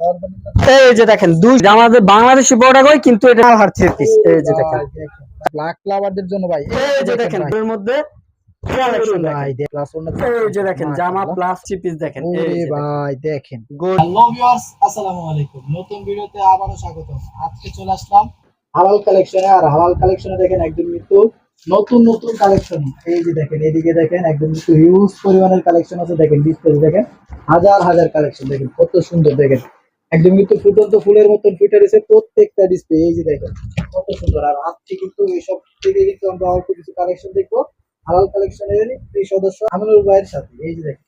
সর্বনিম্ন এই যে দেখেন দুই আমাদের বাংলাদেশি প্রোডাক্ট হয় কিন্তু এটা হার থ্রি পিস এই যে দেখেন। ব্ল্যাক লাভারদের জন্য ভাই এই যে দেখেন এর মধ্যে collection দেখেন। ভাই দেখ প্লাস ওনা এই যে দেখেন জামা প্লাস থ্রি পিস দেখেন। এই ওরে যে দেখেন। ভাই দেখেন। গোল হ্যালো ভিউয়ার্স আসসালামু আলাইকুম। নতুন ভিডিওতে আবারও স্বাগতম। আজকে চলে আসলাম হালাল কালেকশনে আর হালাল কালেকশনে দেখেন একদম কিন্তু নতুন নতুন কালেকশন এই যে দেখেন এদিকে দেখেন একদম কিন্তু হিউজ পরিমাণের কালেকশন আছে। দেখেন ডিসপ্লে দেখেন হাজার হাজার কালেকশন দেখেন কত সুন্দর দেখেন। একদম কিন্তু ফুটন্ত ফুলের মতন ফুটে রয়েছে প্রত্যেকটা ডিসপ্লে এই যে দেখেন কত সুন্দর। আর আজকে কিন্তু এইসব থেকে কিন্তু আমরা অল্প কিছু কালেকশন দেখব। হালাল কালেকশনের এই সদস্য আমিনুল ভাইয়ের সাথে এই যে দেখেন।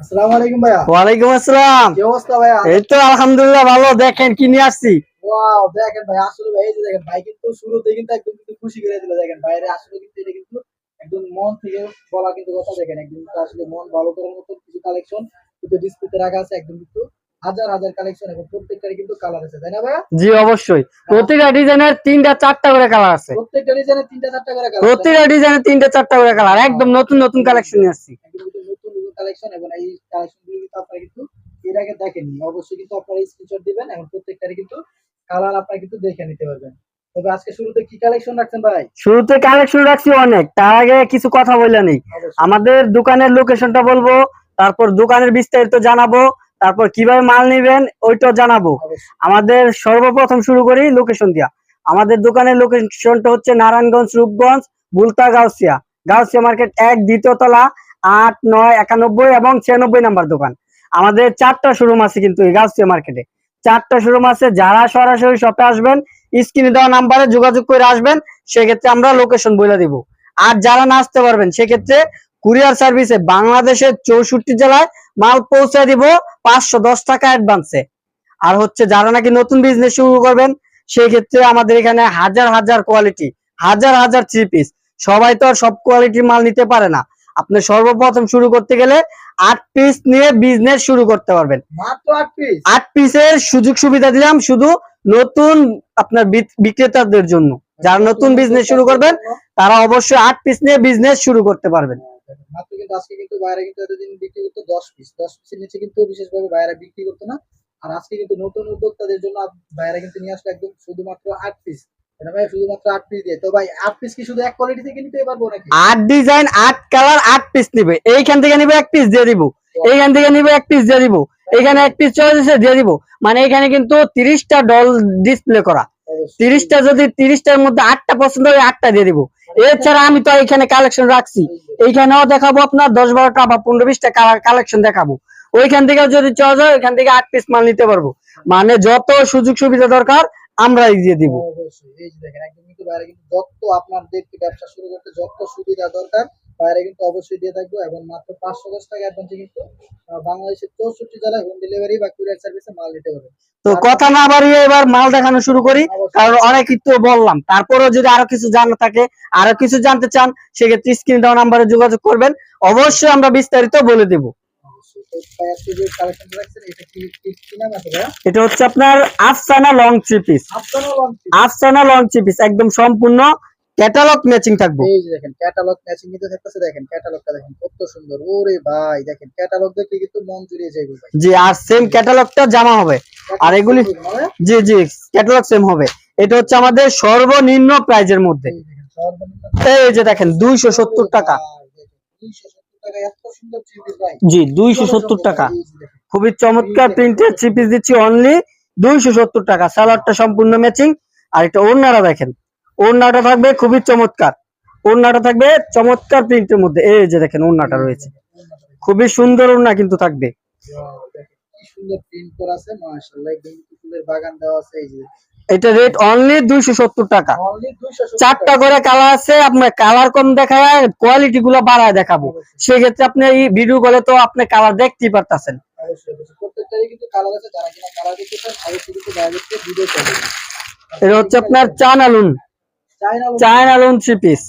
আসসালামু আলাইকুম ভাইয়া। ওয়ালাইকুম আসসালাম। কি অবস্থা ভাইয়া? এই তো আলহামদুলিল্লাহ ভালো। দেখেন কি নিয়ে আসছি? ওয়াও দেখেন ভাই আসলে ভাই এই যে দেখেন ভাই কিন্তু শুরুতে কিন্তু একদম কিন্তু খুশি করে দিল। দেখেন বাইরে আসলে কিন্তু এটা কিন্তু একদম মন থেকে বলা কিন্তু কথা। দেখেন একদম আসলে মন ভালো করার মতো কিছু কালেকশন কিন্তু ডিসপ্লেতে রাখা আছে। একদম কিন্তু হাজার হাজার কালেকশন এবং প্রত্যেকটারই কিন্তু কালার আছে তাই না ভাইয়া? জি অবশ্যই। প্রতিটা ডিজাইনের তিনটা চারটা করে কালার আছে। প্রত্যেকটা ডিজাইনে তিনটা চারটা করে কালার প্রতিটা ডিজাইনের তিনটা চারটা করে কালার একদম নতুন নতুন কালেকশন আসছি। নতুন নতুন কালেকশন এবং এই কালেকশনগুলো কিন্তু আপনারা কিন্তু এর আগে দেখেননি। অবশ্যই কিন্তু আপনারা স্ক্রিনশট দিবেন এবং প্রত্যেকটারই কিন্তু কালার আপনারা কিন্তু দেখে নিতে পারবেন। তবে আজকে শুরুতে কি কালেকশন রাখছেন ভাই? শুরুতে কালেকশন রাখছি অনেক। তার আগে কিছু কথা বললে নেই। আমাদের দোকানের লোকেশনটা বলব তারপর দোকানের বিস্তারিত জানাব। তারপর কীভাবে মাল নেবেন ওইটাও জানাব। আমাদের সর্বপ্রথম শুরু করি লোকেশন দিয়া। আমাদের দোকানের লোকেশনটা হচ্ছে নারায়ণগঞ্জ রূপগঞ্জ বুলতা গাউসিয়া। গাউসিয়া মার্কেট এক দ্বিতীয় তলা আট নয় একানব্বই এবং ছিয়ানব্বই নাম্বার দোকান। আমাদের চারটা শোরুম আছে কিন্তু এই গাউসিয়া মার্কেটে। চারটা শোরুম আছে যারা সরাসরি শপে আসবেন স্ক্রিনে দেওয়া নাম্বারে যোগাযোগ করে আসবেন সেক্ষেত্রে আমরা লোকেশন বলে দিব। আর যারা না আসতে পারবেন সেক্ষেত্রে কুরিয়ার সার্ভিসে বাংলাদেশের চৌষট্টি জেলায় মাল পৌঁছে দিব পাঁচশো দশ টাকা অ্যাডভান্সে। আর হচ্ছে যারা নাকি নতুন বিজনেস শুরু করবেন সেই ক্ষেত্রে আমাদের এখানে হাজার হাজার কোয়ালিটি হাজার হাজার থ্রি পিস সবাই তো আর সব কোয়ালিটির মাল নিতে পারে না। আপনি সর্বপ্রথম শুরু করতে গেলে আট পিস নিয়ে বিজনেস শুরু করতে পারবেন। আট পিসের সুযোগ সুবিধা দিলাম শুধু নতুন আপনার বিক্রেতাদের জন্য। যারা নতুন বিজনেস শুরু করবেন তারা অবশ্যই আট পিস নিয়ে বিজনেস শুরু করতে পারবেন। মাত্র কিন্তু আজকে কিন্তু বাইরে কিন্তু এতদিন বিক্রি করতো দশ পিস দশ পিসের নিচে কিন্তু বিশেষভাবে বাইরে বিক্রি করতো না। আর আজকে কিন্তু নতুন উদ্যোক্তাদের জন্য বাইরে কিন্তু নিয়ে আসলো একদম শুধুমাত্র আট পিস শুধুমাত্র আট পিস দিয়ে। তো ভাই, আট পিস কি শুধু এক আট ডিজাইন আট কালার আট পিস নিবে। এইখান থেকে নিবে এক পিস দিয়ে দিব। এইখান থেকে নিবে এক পিস দিয়ে এক পিস দিয়ে দিব। মানে এখানে কিন্তু তিরিশটা ডল ডিসপ্লে করা। তিরিশটা যদি তিরিশটার মধ্যে আটটা পছন্দ হয়, আটটা দিয়ে দিব। এছাড়া আমি তো এখানে কালেকশন রাখছি। এইখানেও দেখাবো আপনার দশ বারোটা বা পনেরো বিশটা কালেকশন দেখাবো। ওইখান থেকে যদি চয়েস যায়, ওইখান থেকে আট পিস মাল নিতে পারব। মানে যত সুযোগ সুবিধা দরকার, আমরাই দিয়ে দিব। দেখেন, একদম কিন্তু বাইরে কিন্তু যত আপনাদেরকে ব্যবসা শুরু করতে যত সুবিধা দরকার বাইরে কিন্তু অবশ্যই দিয়ে থাকব এবং মাত্র পাঁচশো দশ টাকা অ্যাডভান্সে কিন্তু বাংলাদেশের চৌষট্টি জেলায় হোম ডেলিভারি বা কুরিয়ার সার্ভিসে মাল দিতে পারবে তো কথা না বাড়িয়ে এবার মাল দেখানো শুরু করি কারণ অনেক তো বললাম। তারপরেও যদি আরও কিছু জানা থাকে আরও কিছু জানতে চান সেক্ষেত্রে স্ক্রিন দেওয়া নাম্বারে যোগাযোগ করবেন। অবশ্যই আমরা বিস্তারিত বলে দেব। এটা হচ্ছে আপনার আফসানা লং থ্রি পিস। আপনারও launch Afsana long three piece একদম সম্পূর্ণ ক্যাটালগ ম্যাচিং থাকব। এই যে দেখেন ক্যাটালগ ম্যাচিং কিন্তু থাকতেছে দেখেন ক্যাটালগটা দেখেন কত সুন্দর। ওরে ভাই দেখেন ক্যাটালগ দেখলে কিন্তু মন জুড়িয়ে যাবে ভাই। জি আর সেম ক্যাটালগটা জামা হবে। আর এগুলি মানে? জি জি ক্যাটালগ সেম হবে। এটা হচ্ছে আমাদের সর্বনিম্ন প্রাইজের মধ্যে। এই যে দেখেন দুইশো সত্তর টাকা। দুইশো সত্তর টাকা এত সুন্দর ভাই। জি দুইশো সত্তর টাকা। খুবই চমৎকার প্রিন্টের থ্রি পিস দিচ্ছি অনলি দুইশো সত্তর টাকা। সালোয়ারটা সম্পূর্ণ ম্যাচিং আর এটা ওড়নাটা দেখেন। ওড়নাটা থাকবে খুবই চমৎকার। ওড়নাটা থাকবে চমৎকার প্রিন্টের মধ্যে। এই যে দেখেন ওড়নাটা রয়েছে। খুবই সুন্দর ওড়না কিন্তু থাকবে। এটা রেট অনলি দুইশো সত্তর টাকা। চারটা করে কালার আছে আপনার কালার কম দেখায় কোয়ালিটি গুলো বাড়ায় দেখাবো। সেক্ষেত্রে আপনি এই ভিডিও কলে তো আপনি কালার দেখতেই পারতেছেন। চান এটা হচ্ছে আপনার China lawn China lawn three piece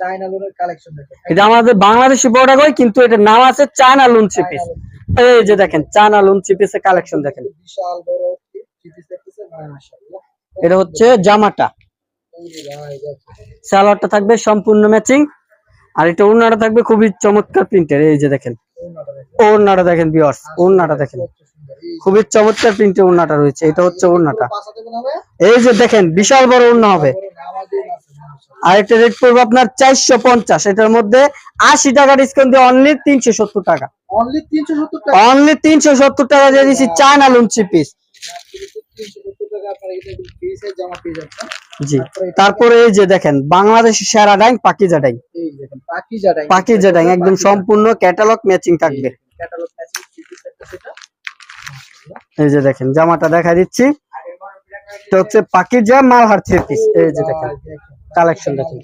China লোনের কালেকশন এটা আমাদের বাংলাদেশি প্রোডাক্ট হয় কিন্তু নাম আছে চায়না লুন থ্রি পিস এই যে দেখেন চায়না লুন থ্রি পিসের কালেকশন দেখেন। বিশাল বড় এটা হচ্ছে জামাটা। সালোয়ারটা থাকবে সম্পূর্ণ ম্যাচিং আর এটা ওড়নাটা থাকবে খুবই চমৎকার প্রিন্টের এই যে দেখেন ওড়নাটা দেখেন। বিয়ার্স ওড়নাটা দেখেন। খুবই চমৎকার প্রিন্টের ওড়নাটা রয়েছে। এটা হচ্ছে হবে এই যে দেখেন বিশাল বড় ওড়না হবে। আর একটা রেট পড়বে আপনার চারশো পঞ্চাশ। এটার মধ্যে আশি টাকা ডিসকাউন্ট দিয়ে অনলি তিনশো সত্তর টাকা। অনলি 370 টাকা। অনলি তিনশো সত্তর টাকা দিয়ে দিচ্ছি চায়না লুঞ্চি পিস 370 টাকা আপনারা এটা ফ্রি সাইজ জামা পেয়ে যাচ্ছেন জি। তারপরে এই যে দেখেন বাংলাদেশের সেরা dyeing Pakiza dyeing. Pakiza dyeing. একদম সম্পূর্ণ ক্যাটালগ ম্যাচিং থাকবে। ক্যাটালগ ম্যাচিং থ্রি পিস একটা সেটা এই যে দেখেন, জামাটা দেখা দিচ্ছি। এটা হচ্ছে পাকিজা মালহার থ্রি পিস এই যে দেখেন কালেকশন দেখেন।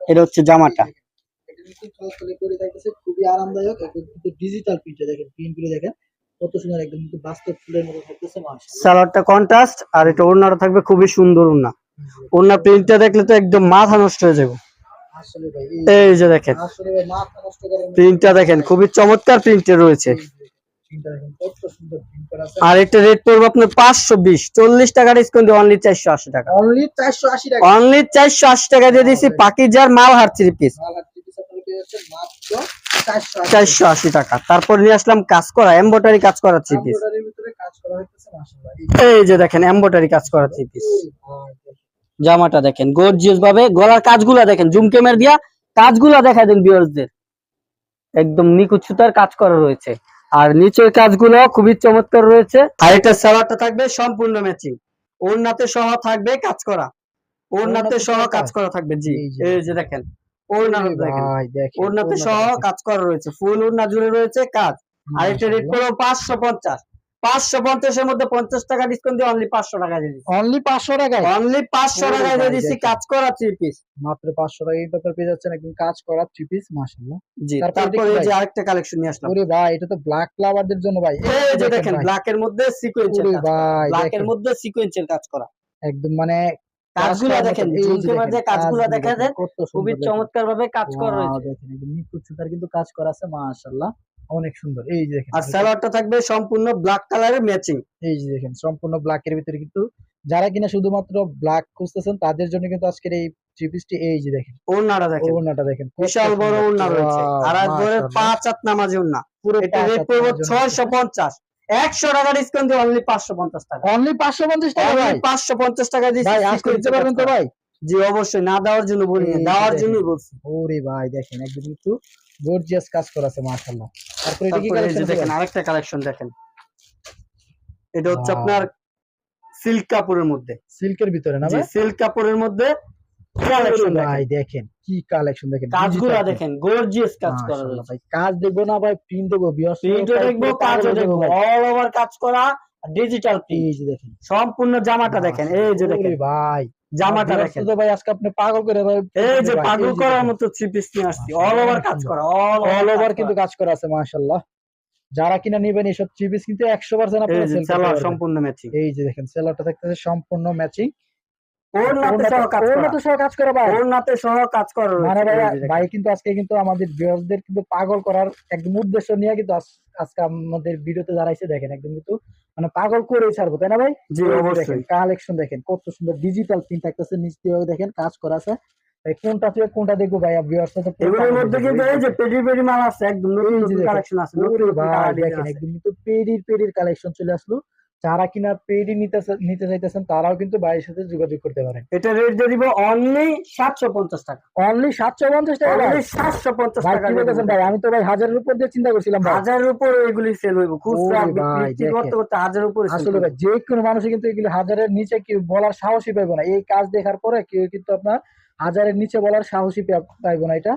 এটা হচ্ছে জামাটা। খুবই সুন্দর আর এটা ওড়নাটা থাকবে খুবই সুন্দর ওড়না। ওড়না প্রিন্টটা দেখলে তো একদম মাথা নষ্ট হয়ে যাবে। এই যে দেখেন প্রিন্টটা দেখেন, খুবই চমৎকার প্রিন্টে রয়েছে। আর এটা রেট পড়বে আপনার পাঁচশো বিশ চল্লিশ টাকা ডিসকাউন্ট অনলি চারশো আশি টাকা। অনলি 480 টাকা। অনলি চারশো আশি টাকা দিয়ে দিয়েছি পাকিজার মালহার থ্রি পিস থ্রি পিস আপনারা পেয়ে যাচ্ছেন মাত্র 480 চারশো আশি টাকা। তারপর নিয়ে আসলাম কাজ করা এম্বোটারি কাজ করা থ্রি পিস এই যে দেখেন এম্বোটারি কাজ করা থ্রি পিস দেখেন। জামাটা দেখেন গর্জিয়াস ভাবে গলার কাজগুলা দেখেন জুম ক্যামের দিয়া কাজগুলা দেখা দেন ভিউয়ার্সদের একদম নিখুঁত সুতার কাজ করা রয়েছে। আর নিচের কাজগুলো খুবই চমৎকার রয়েছে। আর এটা সালোয়ারটা থাকবে সম্পূর্ণ ম্যাচিং। ওড়নাতে সহ থাকবে কাজ করা। ওড়নাতে সহ কাজ করা থাকবে জি। এই যে। দেখেন ওর এই দেখেন। ওড়নাতে সহ কাজ করা রয়েছে ফুল ওড়না জুড়ে রয়েছে কাজ। আর এটা রেট করো পাঁচশো পঞ্চাশ। পাঁচশো পঞ্চাশের মধ্যে পঞ্চাশ টাকা ডিসকাউন্ট দিয়ে অনলি পাঁচশো টাকা দিয়ে অনলি 500 টাকায়? অনলি পাঁচশো টাকা দিয়ে দিচ্ছি কাজ করা থ্রি পিস মাত্র 500 টাকায় কিন্তু আপনারা পেয়ে যাচ্ছেন একদম কাজ করা থ্রি পিস মাশাআল্লাহ। জি তারপরে এই যে আরেকটা কালেকশন নিয়ে আসলাম। ওরে ভাই এটা তো ব্ল্যাক লাভারদের জন্য ভাই। এই যে দেখেন। ব্ল্যাক এর মধ্যে সিকোয়েন্সের কাজ ভাই ব্ল্যাক এর মধ্যে সিকোয়েন্সের কাজ করা। একদম মানে কাজগুলো দেখেন এই যে কাজগুলো দেখা দেন খুবই চমৎকার ভাবে কাজ করা রয়েছে। দেখেন নিখুঁত সুতার কিন্তু কাজ করা আছে মাশাআল্লাহ। অনেক সুন্দর। এই যে দেখেন আর সালোয়ারটা থাকবে সম্পূর্ণ ব্ল্যাক কালারের ম্যাচিং এই যে দেখেন সম্পূর্ণ ব্ল্যাক এর ভিতরে কিন্তু যারা কিনা শুধুমাত্র ব্ল্যাক খুঁজতেছেন তাদের জন্য কিন্তু আজকের এই থ্রি এই যে দেখেন। ওড়নাটা দেখেন। ওড়নাটা দেখেন বিশাল বড়। ওড়না রয়েছে। আর মাশাআল্লাহ। পাঁচ হাত নামাজি ওড়না। পুরো এটা রেট পড়ব নামার ছয়শো পঞ্চাশ। একশো টাকা ডিসকাউন্ট দিয়ে অনলি পাঁচশো পঞ্চাশ টাকা। অনলি 550 টাকা ভাই। পাঁচশো পঞ্চাশ টাকা আজকে দিতে পারবেন তো ভাই? জি অবশ্যই। না দেওয়ার জন্য বলি দেওয়ার। জন্যই বলছি। ওরে ভাই দেখেন একদম কিন্তু গর্জিয়াস কাজ করা আছে মাশাআল্লাহ। তারপরে এটা কি কালেকশন দেখেন আরেকটা কালেকশন দেখেন। এটা হচ্ছে আপনার সিল্ক কাপড়ের মধ্যে। সিল্কের ভিতরে না ভাই? সিল্ক কাপড়ের মধ্যে কালেকশন ভাই দেখেন কি কালেকশন দেখেন কাজগুলো দেখেন গর্জিয়াস কাজ করা ভাই কাজ দেখব না ভাই প্রিন্ট দেখব বিয়স প্রিন্টও দেখব কাজও দেখব অল ওভার কাজ করা ডিজিটাল প্রিন্ট দেখেন। সম্পূর্ণ জামাটা দেখেন এই যে দেখেন। ভাই। জামাটা দেখেন তো ভাই আজকে আপনি পাগল করে ভাই এই যে পাগল করার মতো থ্রি পিস নিয়ে আসছি। অল ওভার কাজ করা অল অল ওভার কিন্তু কাজ করা আছে মাশাআল্লাহ। যারা কিনা নেবেন এইসব থ্রি পিস কিন্তু 100% আপনারা সেল সম্পূর্ণ ম্যাচিং এই যে দেখেন সেলারটা থাকতেছে সম্পূর্ণ ম্যাচিং ওড়নাতে সহ কাজ করা। ওড়নাতে সহ কাজ করা ভাই। ওড়নাতে সহ কাজ করা মানে ভাই এই যে দেখেন। ভাই কিন্তু আজকে কিন্তু আমাদের ভিউয়ারদের কিন্তু পাগল করার একদম উদ্দেশ্য নিয়ে কিন্তু আজকে আমাদের ভিডিওতে দাঁড়াইছে দেখেন একদম কিন্তু মানে পাগল করে ছাড়বো তাই না ভাই? জি অবশ্যই। কালেকশন দেখেন কত সুন্দর ডিজিটাল প্রিন্ট থাকতেছে নিচ দেখেন কাজ করা আছে। ভাই কোনটা থেকে কোনটা দেখব ভাই ভিউয়ার্স তো এগুলোর মধ্যে কিন্তু এই যে পেডি পেডি মাল আছে একদম নতুন। কালেকশন আছে নতুন ভাই দেখেন একদম কিন্তু পেডির পেডির কালেকশন চলে আসলো। যারা কিনা পেডি নিতে নিতে চাইতেছেন তারাও কিন্তু ভাইয়ের সাথে যোগাযোগ করতে পারেন। এটা রেট দিয়ে দিব অনলি সাতশো পঞ্চাশ টাকা। অনলি সাতশো পঞ্চাশ টাকা অনলি সাতশো পঞ্চাশ টাকা বলতেছেন ভাই? আমি তো ভাই হাজারের উপর দিয়ে চিন্তা করছিলাম হাজারের উপর এগুলি সেল হইব। খুচরা ভাই, বিক্রি করতে করতে হাজারের উপরে আসলে ভাই যে কোনো মানুষই কিন্তু এগুলো হাজারের নিচে কেউ বলার সাহসই পাইবো না। এই কাজ দেখার পরে কেউ কিন্তু আপনার হাজারের নিচে বলার সাহসই পাইবো না এটা।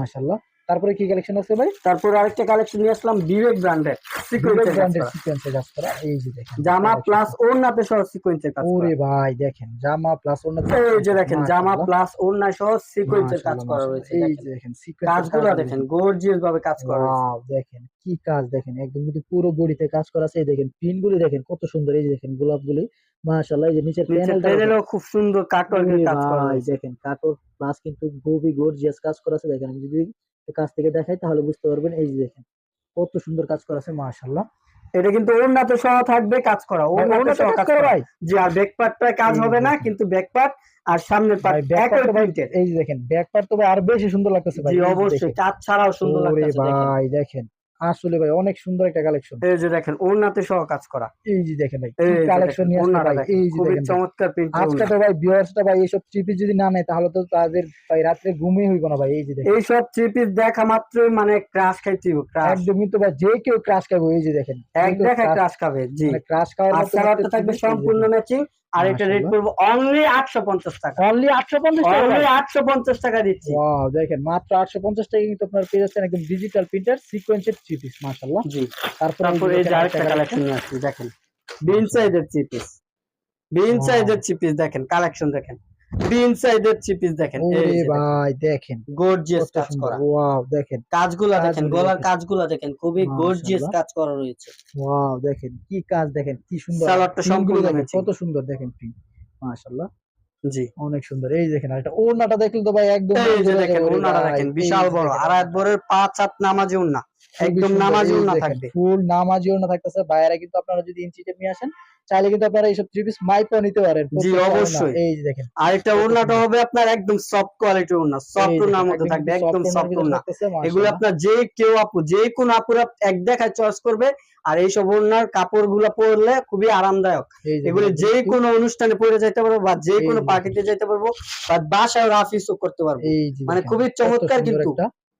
মাশাআল্লাহ। তারপরে কি কালেকশন আছে ভাই? তারপর আরেকটা কালেকশন নিয়ে আসলাম বিবেক ব্র্যান্ডের সিকোয়েন্সের ব্র্যান্ডের সিকোয়েন্সে কাজ করা এই যে দেখেন জামা প্লাস ওড়নাতে সহ সিকোয়েন্সের কাজ ওরে ভাই দেখেন জামা প্লাস অন্য এই যে দেখেন জামা প্লাস ওড়না সহ সিকোয়েন্সের কাজ করা। রয়েছে এই যে দেখেন সিকোয়েন্সের কাজগুলো দেখেন গর্জিয়াস ভাবে কাজ করা ওয়াও দেখেন কি কাজ দেখেন একদম কিন্তু পুরো বডিতে কাজ করা আছে। এই দেখেন পিন গুলি দেখেন কত সুন্দর এই যে দেখেন গোলাপ গুলি মাশাআল্লাহ এই যে নিচের নিচে প্যানেলটা খুব সুন্দর কাটওয়ার্কের কাজ করা রয়েছে। দেখেন কাটর প্লাস কিন্তু খুবই গর্জিয়াস কাজ করা আছে। দেখেন আমি যদি কাছ থেকে দেখাই তাহলে বুঝতে পারবেন। এই যে দেখেন কত সুন্দর কাজ করা আছে মাশাআল্লাহ। এটা কিন্তু ওড়নাতে সহ থাকবে কাজ করা। ওড়নাতে সহ কাজ কাজ করা। ওর ভাই জি আর ব্যাক পার্টটায় কাজ হবে না কিন্তু ব্যাক পার্ট আর সামনের পার্ট ব্যাক একই ভাই এই যে দেখেন ব্যাক পার্ট তো ভাই আর বেশি সুন্দর লাগতেছে ভাই। জি অবশ্যই কাজ ছাড়াও সুন্দর ওরে লাগতেছে ভাই দেখেন। আসলে ভাই অনেক সুন্দর একটা কালেকশন এই যে দেখেন ওড়নাতে সহ কাজ করা। এই যে দেখেন ভাই কালেকশন নিয়ে আসছে ভাই এই যে দেখেন চমৎকার প্রিন্ট আজকে তো ভাই ভিউয়ার্সটা ভাই এইসব ট্রিপে যদি না নেয় তাহলে তো তাদের ভাই রাত্রে ঘুমই হইব না ভাই এই যে দেখেন। এই সব পিস দেখা মাত্রই মানে ক্রাশ খাইতে ক্রাশ একদমই তো ভাই যে কেউ ক্রাশ খাবে এই যে দেখেন। এক দেখা ক্রাশ খাবে জি। ক্রাশ খাওয়ার আর থাকবে সম্পূর্ণ ম্যাচিং আর এটা রেট করব অনলি আটশো পঞ্চাশ টাকা। অনলি আটশো পঞ্চাশ অনলি আটশো পঞ্চাশ টাকা দিচ্ছি। দেখেন মাত্র আটশো পঞ্চাশ টাকা কিন্তু আপনার পেয়ে যাচ্ছেন একদম ডিজিটাল প্রিন্টার সিকোয়েন্সের থ্রি পিস মাশাল্লাহ জি। তারপর এই যে আরেকটা কালেকশন আছে দেখেন। বিন সাইজের থ্রি পিস বিন সাইজের থ্রি পিস দেখেন কালেকশন দেখেন। দেখেন। ভাই দেখেন। গর্জিয়াস কাজ করা। ওয়াও দেখেন। কাজগুলা দেখেন গলার কাজগুলা দেখেন খুবই গর্জিয়াস কাজ করা রয়েছে। ওয়াও দেখেন। কি কাজ দেখেন কি সুন্দর। সালোয়ারটা সম্পূর্ণ দেখেন কত সুন্দর দেখেন প্রিন্ট জি। অনেক সুন্দর। এই দেখেন আর এটা ওড়নাটা দেখলে তো ভাই একদম এই যে দেখেন দেখেন বিশাল বড়। বরের পাঁচ হাত নামাজি উন্না একদম নামাজি থাকবে। ফুল থাকতেছে বাইরে কিন্তু আপনারা যদি ইঞ্চি টেপ নিয়ে আসেন চাইলে কিন্তু আপনারা এইসব থ্রি পিস মাইপও নিতে পারেন জি, অবশ্যই। এই যে দেখেন। ওড়নাটা হবে আপনার একদম সফট কোয়ালিটির ওড়না সফট ওড়নার মধ্যে থাকবে একদম সফট ওড়না। এগুলো আপনার যে কেউ আপু যে কোন আপুরা এক দেখায় চয়েস করবে আর এইসব ওড়নার কাপড়গুলা পরলে খুবই আরামদায়ক। এগুলো যে কোনো অনুষ্ঠানে পরে যেতে পারব বা যে কোনো পার্টিতে যেতে পারব বা বাসায় রাফিসও করতে পারব। মানে খুবই চমৎকার কিন্তু।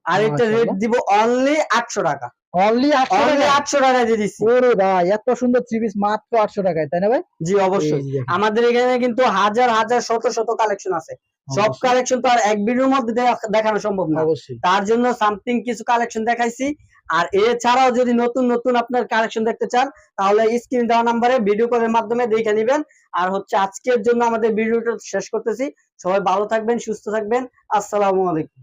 আর এটা রেট দিব অনলি আটশো টাকা। অনলি আটশো অনলি টাকা আটশো টাকা দিয়ে দিচ্ছি ওরে ভাই এত সুন্দর থ্রি পিস মাত্র আটশো টাকায় তাই না ভাই? জি অবশ্যই। আমাদের এখানে কিন্তু হাজার হাজার শত শত কালেকশন আছে। সব কালেকশন তো আর এক ভিডিওর মধ্যে দেখানো সম্ভব না। অবশ্যই। তার জন্য সামথিং কিছু কালেকশন দেখাইছি। আর এছাড়াও যদি নতুন নতুন আপনার কালেকশন দেখতে চান তাহলে স্ক্রিন দেওয়া নাম্বারে ভিডিও কলের মাধ্যমে দেখে নেবেন। আর হচ্ছে আজকের জন্য আমাদের ভিডিওটা শেষ করতেছি। সবাই ভালো থাকবেন সুস্থ থাকবেন। আসসালামু আলাইকুম।